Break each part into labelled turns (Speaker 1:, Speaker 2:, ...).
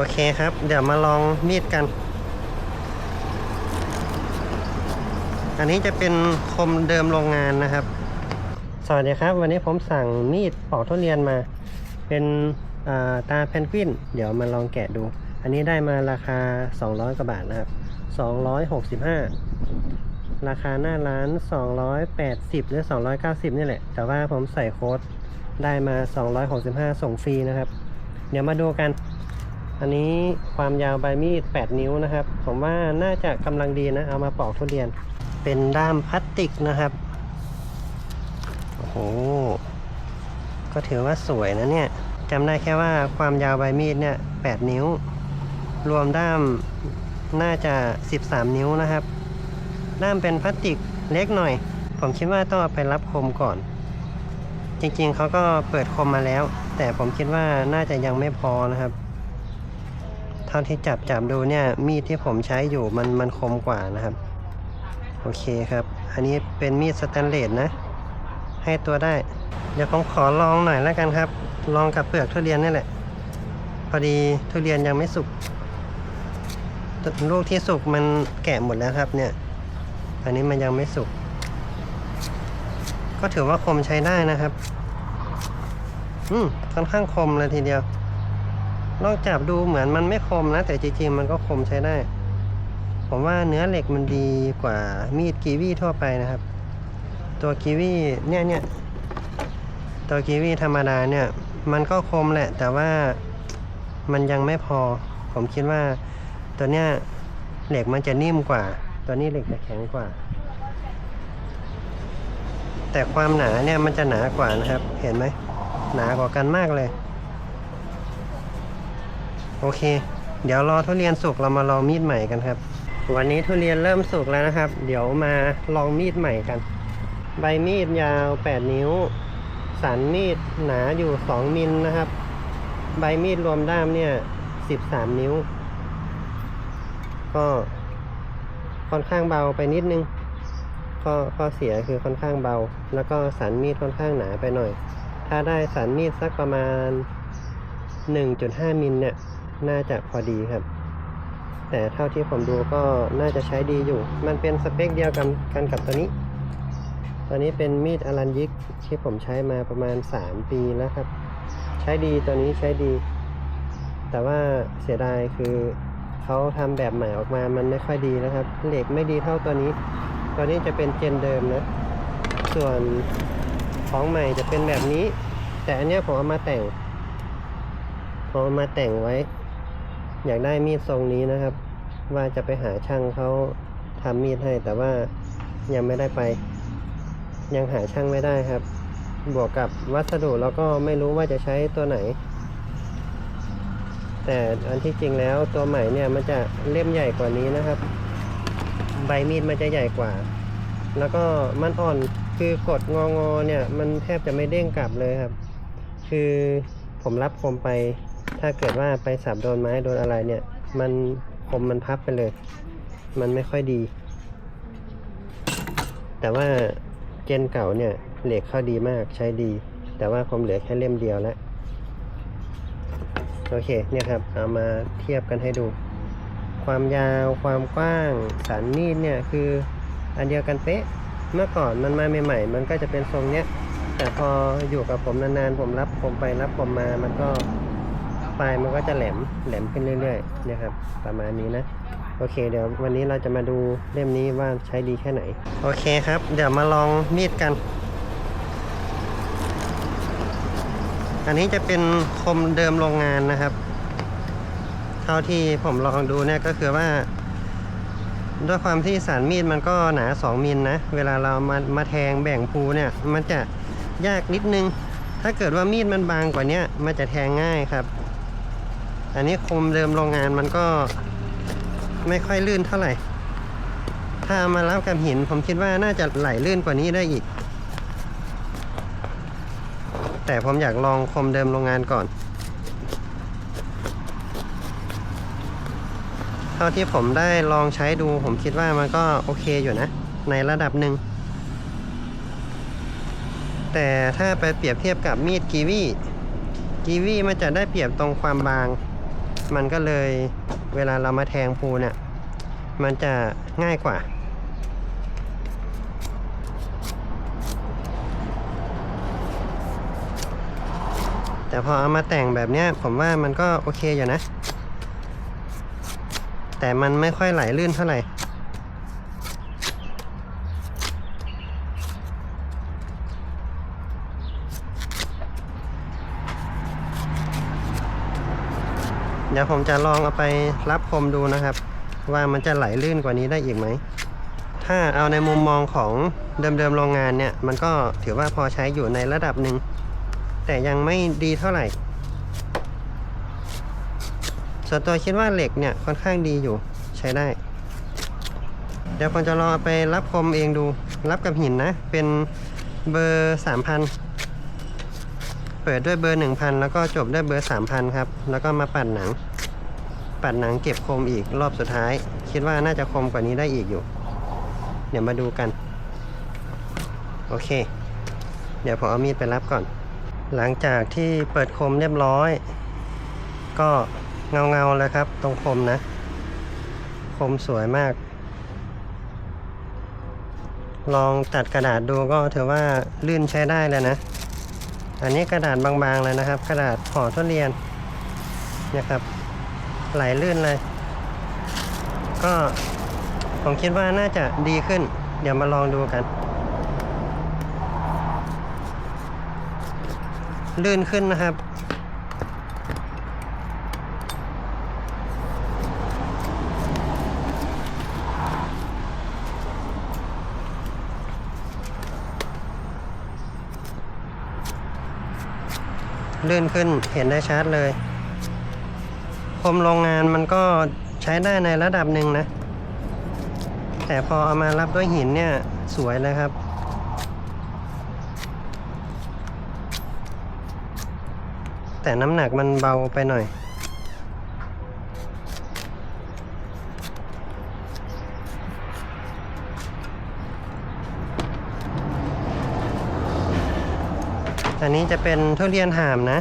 Speaker 1: โอเคครับ เดี๋ยวมาลองมีดกัน อันนี้จะเป็นคมเดิมโรงงานนะครับ สวัสดีครับ วันนี้ผมสั่งมีดปอกทุเรียนมา เป็นาตาเพนกวิน เดี๋ยวมาลองแกะดู อันนี้ได้มาราคา 200 กว่าบาทนะครับ 265 ราคาหน้าร้าน 280 หรือ 290 นี่แหละ แต่ว่าผมใส่โค้ดได้มา 265 ส่งฟรีนะครับ เดี๋ยวมาดูกัน อันนี้ความยาวใบมีด 8 นิ้วนะครับ ผมว่าน่าจะกำลังดีนะ เอามาปอกทุเรียน เป็นด้ามพลาสติกนะครับ โอ้โห ก็ถือว่าสวยนะเนี่ยจำได้แค่ว่าความยาวใบมีดเนี่ย 8 นิ้ว รวมด้ามน่าจะ 13 นิ้วนะครับ ด้ามเป็นพลาสติกเล็กหน่อย ผมคิดว่าต้องไปรับคมก่อน จริงๆเขาก็เปิดคมมาแล้ว แต่ผมคิดว่าน่าจะยังไม่พอนะครับ เท่าที่จับจับดูเนี่ยมีดที่ผมใช้อยู่มันมันคมกว่านะครับ โอเคครับ อันนี้เป็นมีดสแตนเลสนะ ให้ตัวได้ เดี๋ยวผมขอลองหน่อยแล้วกันครับ ลองกับเปลือกทุเรียนนี่แหละ พอดีทุเรียนยังไม่สุกลูกที่สุกมันแกะหมดแล้วครับเนี่ยอันนี้มันยังไม่สุก ก็ถือว่าคมใช้ได้นะครับ อืมค่อนข้างคมเลยทีเดียว ลองจับดูเหมือนมันไม่คมนะ แต่จริงๆมันก็คมใช้ได้ ผมว่าเนื้อเหล็กมันดีกว่ามีดกีวีทั่วไปนะครับ ตัวกีวีเนี่ยเนี่ยตัวกีวีธรรมดาเนี่ย มันก็คมแหละ แต่ว่ามันยังไม่พอ ผมคิดว่าตัวเนี้ยเหล็กมันจะนิ่มกว่า ตัวนี้เหล็กจะแข็งกว่า แต่ความหนาเนี่ยมันจะหนากว่านะครับ เห็นไหมหนากว่ากันมากเลย โอเค เดี๋ยวรอทุเรียนสุกเรามาลองมีดใหม่กันครับ วันนี้ทุเรียนเริ่มสุกแล้วนะครับ เดี๋ยวมาลองมีดใหม่กัน ใบมีดยาว 8 นิ้ว สันมีดหนาอยู่ 2 มิลนะครับ ใบมีดรวมด้ามเนี่ย 13 นิ้ว ก็ค่อนข้างเบาไปนิดนึงข้อข้อเสียคือค่อนข้างเบา แล้วก็สันมีดค่อนข้างหนาไปหน่อย ถ้าได้สันมีดสักประมาณ 1.5 มิลเนี่ย น่าจะพอดีครับ แต่เท่าที่ผมดูก็น่าจะใช้ดีอยู่ มันเป็นสเปคเดียวกันกันกับตัวนี้ ตัวนี้เป็นมีดอลันยิกที่ผมใช้มาประมาณ 3 ปีแล้วครับ ใช้ดีตัวนี้ใช้ดี แต่ว่าเสียดายคือเขาทำแบบใหม่ออกมามันไม่ค่อยดีนะครับ เหล็กไม่ดีเท่าตัวนี้ ตัวนี้จะเป็นเจนเดิมนะ ส่วนของใหม่จะเป็นแบบนี้ แต่อันนี้ผมเอามาแต่งผมเอามาแต่งไว้ อยากได้มีดทรงนี้นะครับ ว่าจะไปหาช่างเขาทำมีดให้ แต่ว่ายังไม่ได้ไป ยังหาช่างไม่ได้ครับ บวกกับวัสดุแล้วก็ไม่รู้ว่าจะใช้ตัวไหน แต่อันที่จริงแล้วตัวใหม่เนี่ยมันจะเล่มใหญ่กว่านี้นะครับ ใบมีดมันจะใหญ่กว่า แล้วก็มันอ่อนคือกดงองอเนี่ย มันแทบจะไม่เด้งกลับเลยครับ คือผมรับคมไป ถ้าเกิดว่าไปสับโดนไม้โดนอะไรเนี่ย มันคมมันพับไปเลย มันไม่ค่อยดี แต่ว่าเจนเก่าเนี่ยเหล็กเข้าดีมากใช้ดี แต่ว่าผมเหลือแค่เล่มเดียวแล้วโอเคเนี่ยครับเอามาเทียบกันให้ดู ความยาวความกว้างสันมีดเนี่ยคืออันเดียวกันเป๊ะเมื่อก่อนมันมาใหม่ๆมันก็จะเป็นทรงเนี้ยแต่พออยู่กับผมนานๆผมรับผมไปรับผมมามันก็ ปลายมันก็จะแหลมแหลมขึ้นเรื่อยๆนี่ยครับ ประมาณนี้นะ โอเค เดี๋ยววันนี้เราจะมาดูเล่มนี้ว่าใช้ดีแค่ไหน โอเคครับ เดี๋ยวมาลองมีดกัน อันนี้จะเป็นคมเดิมโรงงานนะครับ เท่าที่ผมลองดูเนี่ยก็คือว่า ด้วยความที่สารมีดมันก็หนา 2มิลนะเวลาเรามามาแทงแบ่งภูเนี่ยมันจะยากนิดนึงถ้าเกิดว่ามีดมันบางกว่านี้มันจะแทงง่ายครับ อันนี้คมเดิมโรงงานมันก็ไม่ค่อยลื่นเท่าไหร่ ถ้ามารับกับหินผมคิดว่าน่าจะไหลลื่นกว่านี้ได้อีก แต่ผมอยากลองคมเดิมโรงงานก่อน เท่าที่ผมได้ลองใช้ดูผมคิดว่ามันก็โอเคอยู่นะ ในระดับหนึ่ง แต่ถ้าไปเปรียบเทียบกับมีดกีวีกีวีมันจะได้เปรียบตรงความบาง มันก็เลยเวลาเรามาแทงปูเนี่ย มันจะง่ายกว่า แต่พอเอามาแต่งแบบเนี้ยผมว่ามันก็โอเคอยู่นะ แต่มันไม่ค่อยไหลลื่นเท่าไหร่ เดี๋ยวผมจะลองเอาไปรับคมดูนะครับ ว่ามันจะไหลลื่นกว่านี้ได้อีกไหม ถ้าเอาในมุมมองของเดิมๆโรงงานเนี่ย มันก็ถือว่าพอใช้อยู่ในระดับหนึ่ง แต่ยังไม่ดีเท่าไหร่ ส่วนตัวคิดว่าเหล็กเนี่ยค่อนข้างดีอยู่ใช้ได้ เดี๋ยวผมจะลองเอาไปรับคมเองดู รับกับหินนะ เป็นเบอร์สามพัน ปิดด้วยเบอร์ 1,000 แล้วก็จบด้วยเบอร์ 3,000 ครับ แล้วก็มาปัดหนัง ปัดหนังเก็บคมอีกรอบสุดท้าย คิดว่าน่าจะคมกว่านี้ได้อีกอยู่ เดี๋ยวมาดูกัน โอเค เดี๋ยวผมเอามีดไปรับก่อน หลังจากที่เปิดคมเรียบร้อย ก็เงาเงาๆเลยครับ ตรงคมนะคมสวยมาก ลองตัดกระดาษดูก็ถือว่าลื่นใช้ได้เลยนะ อันนี้กระดาษบางๆเลยนะครับ กระดาษห่อทุเรียนนะครับ ไหลลื่นเลย ก็ผมคิดว่าน่าจะดีขึ้น เดี๋ยวมาลองดูกัน ลื่นขึ้นนะครับ ลื่นขึ้นเห็นได้ชัดเลยคมโรงงานมันก็ใช้ได้ในระดับหนึ่งนะ แต่พอเอามารับด้วยหินเนี่ยสวยเลยครับ แต่น้ำหนักมันเบาไปหน่อย อันนี้จะเป็นทุเรียนหามนะ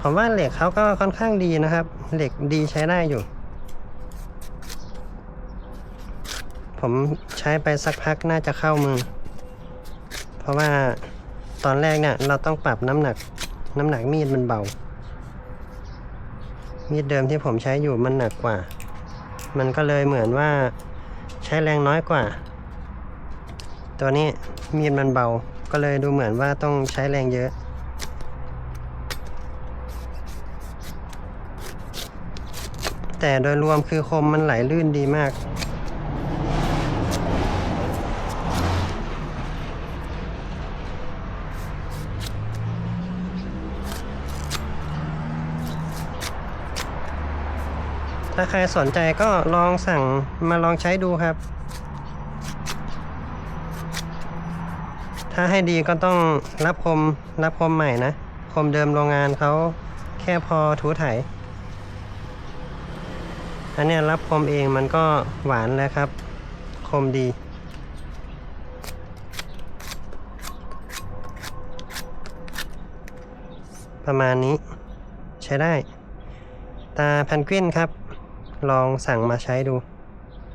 Speaker 1: ผมว่าเหล็กเขาก็ค่อนข้างดีนะครับ เหล็กดีใช้ได้อยู่ ผมใช้ไปสักพักน่าจะเข้ามือ เพราะว่าตอนแรกเนี่ยเราต้องปรับน้ำหนัก น้ำหนักมีดมันเบา มีดเดิมที่ผมใช้อยู่มันหนักกว่า มันก็เลยเหมือนว่าใช้แรงน้อยกว่า ตัวนี้มีดมันเบา ก็เลยดูเหมือนว่าต้องใช้แรงเยอะ แต่โดยรวมคือคมมันไหลลื่นดีมาก ถ้าใครสนใจก็ลองสั่งมาลองใช้ดูครับ ถ้าให้ดีก็ต้องรับคมรับคมใหม่นะ คมเดิมโรงงานเขาแค่พอถูไถอันเนี้ยรับคมเองมันก็หวานแล้วครับ คมดี ประมาณนี้ใช้ได้ ตาแพนกวินครับ ลองสั่งมาใช้ดู